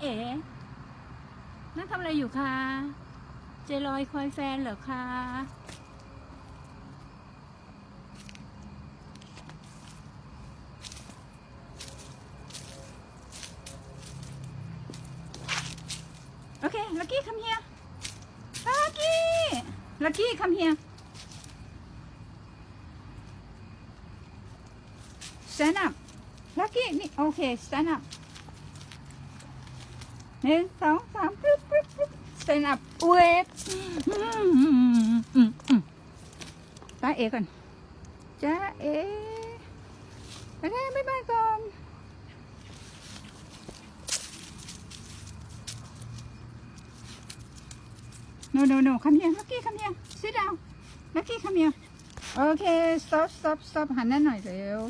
เอ๋นั่งทำอะไรอยู่คะเจลอยคอยแฟนเหรอคะโอเคลักกี้ come here ลักกี้ลักกี้ come here stand up ลักกี้นี่โอเค stand up หนึ่งสองสามปึ๊บปึ๊บปึ๊บสนอับเวฟจ้าเอก่อนจ้าเอไปเลยบ๊ายบก่อนโนโนโนคำเดียมลักกี้คำเดียวซีดาวลักกี้คำเดียวโอเค stop stop stop หันหน้าหน่อยเร็ว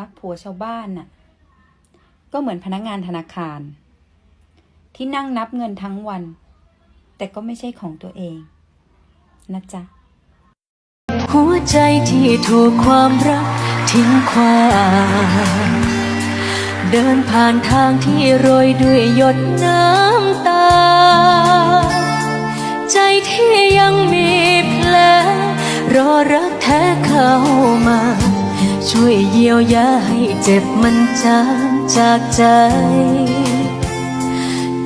รักผัวชาวบ้านน่ะ ก็เหมือนพนักงานธนาคาร ที่นั่งนับเงินทั้งวัน แต่ก็ไม่ใช่ของตัวเอง นะจ๊ะ หัวใจที่ถูกความรักทิ้งความเดินผ่านทางที่โรยด้วยหยดน้ำตา ใจที่ยังมีแผลรอรักแท้เข้ามา ช่วยเยียวยาให้เจ็บมันจางจากใจ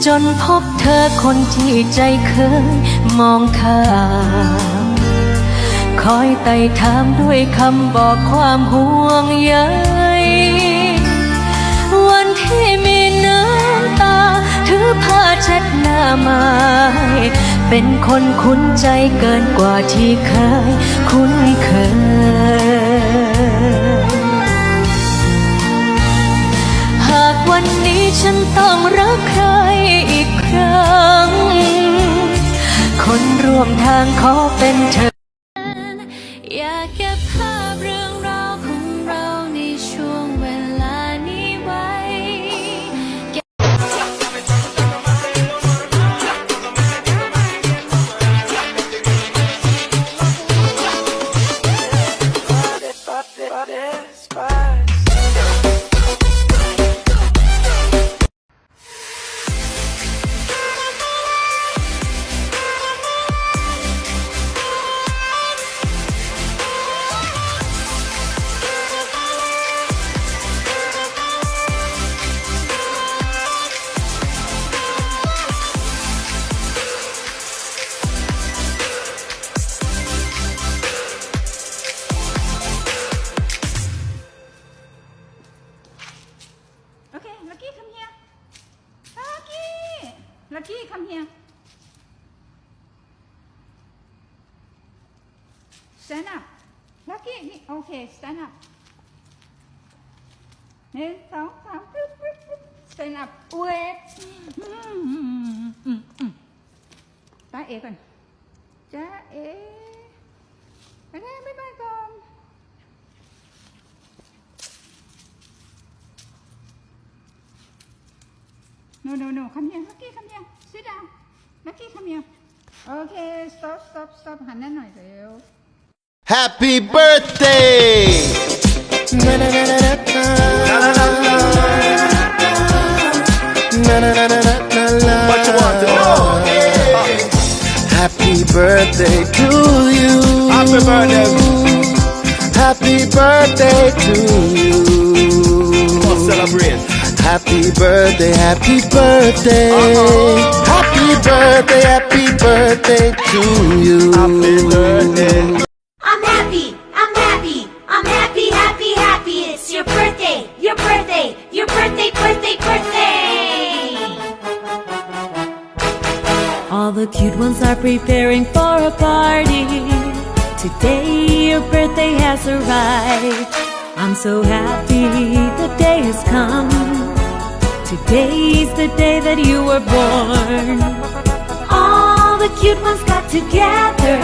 จนพบเธอคนที่ใจเคยมองข้ามคอยไต่ถามด้วยคำบอกความห่วงใยวันที่มีน้ำตา ถือผ้าเช็ดหน้าไม้เป็นคนคุ้นใจเกินกว่าที่เคยคุ้นเคย หากวันนี้ฉันต้องรักใครอีกครั้ง คนร่วมทางขอเป็นเธอ Lucky, come here. Lucky! Lucky, come here. Stand up. Lucky, okay, stand up. หนึ่งสองสามปึ๊บปึ๊บปึ๊บ stand up wait ตาเอก่อนจ้าเอไปเลยบ๊ายบายก่อน No, no, no. Come here. Lucky, come here. Sit down. Lucky, come here. Okay, stop, stop, stop. Happy birthday! Happy birthday to you. Happy birthday. Happy birthday to you. Come on, celebrate. Happy birthday, happy birthday. Uh-huh. Happy birthday, happy birthday to you. Happy birthday. I'm happy, I'm happy, I'm happy, happy, happy. It's your birthday, your birthday, your birthday, birthday, birthday. All the cute ones are preparing for a party. Today your birthday has arrived. I'm so happy the day has come. Today's the day that you were born. All the cute ones got together.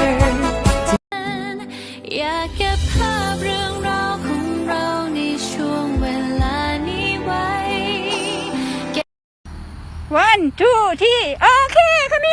อยากเก็บภาพเรื่องราวของเราในช่วงเวลานี้ไว้ one two ที่โอเคคำ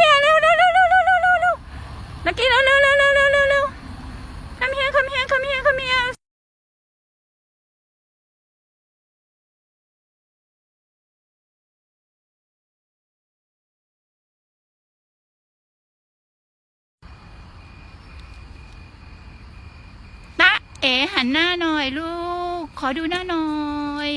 เอ๋หันหน้าหน่อยลูก ขอดูหน้าหน่อย